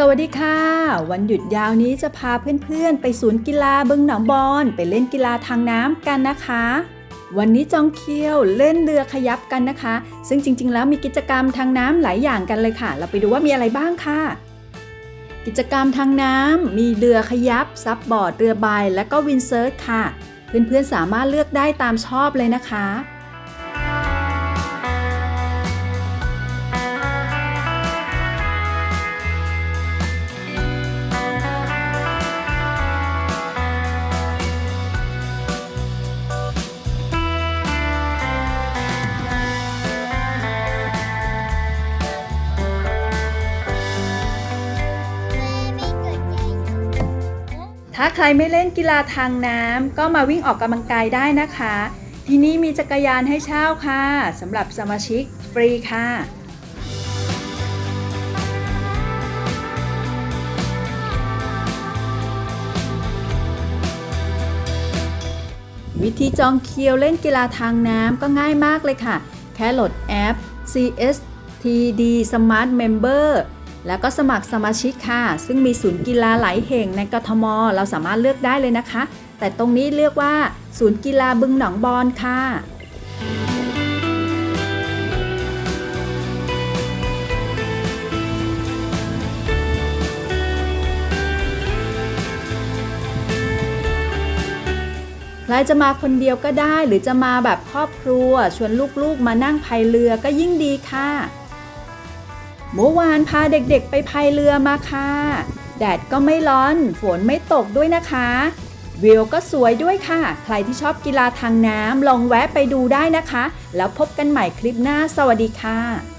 สวัสดีค่ะ วันหยุดยาวนี้จะพาเพื่อนๆ ไปศูนย์กีฬาบึงหนองบอนไปเล่นกีฬาทางน้ำกันนะคะ วันนี้จองเคียวเล่นเรือขยับกันนะคะ ซึ่งจริงๆ แล้วมีกิจกรรมทางน้ำหลายอย่างกันเลยค่ะ เราไปดูว่ามีอะไรบ้างค่ะ กิจกรรมทางน้ำมีเรือขยับซับบอร์ดเรือใบและก็วินเซิร์ฟค่ะ เพื่อนๆสามารถเลือกได้ตามชอบเลยนะคะ ถ้าใครไม่เล่นกีฬาทางน้ำก็มาวิ่งออกกำลังกายได้นะคะ ที่นี่มีจักรยานให้เช่าค่ะสำหรับสมาชิกฟรีค่ะวิธีจองเคิวเล่นกีฬาทางน้ำก็ง่ายมากเลยค่ะ แค่โหลดแอป CSTD Smart Member แล้วก็สมัครสมาชิกค่ะ ซึ่งมีศูนย์กีฬาหลายแห่งในกทม เราสามารถเลือกได้เลยนะคะ แต่ตรงนี้เรียกว่า ศูนย์กีฬาบึงหนองบอนค่ะใครจะมาคนเดียวก็ได้ หรือจะมาแบบครอบครัว ชวนลูกๆมานั่งพายเรือก็ยิ่งดีค่ะ เมื่อวานพาเด็กๆไปพายเรือมาค่ะ แดดก็ไม่ร้อน ฝนไม่ตกด้วยนะคะ วิวก็สวยด้วยค่ะ ใครที่ชอบกีฬาทางน้ำลองแวะไปดูได้นะคะ แล้วพบกันใหม่คลิปหน้า สวัสดีค่ะ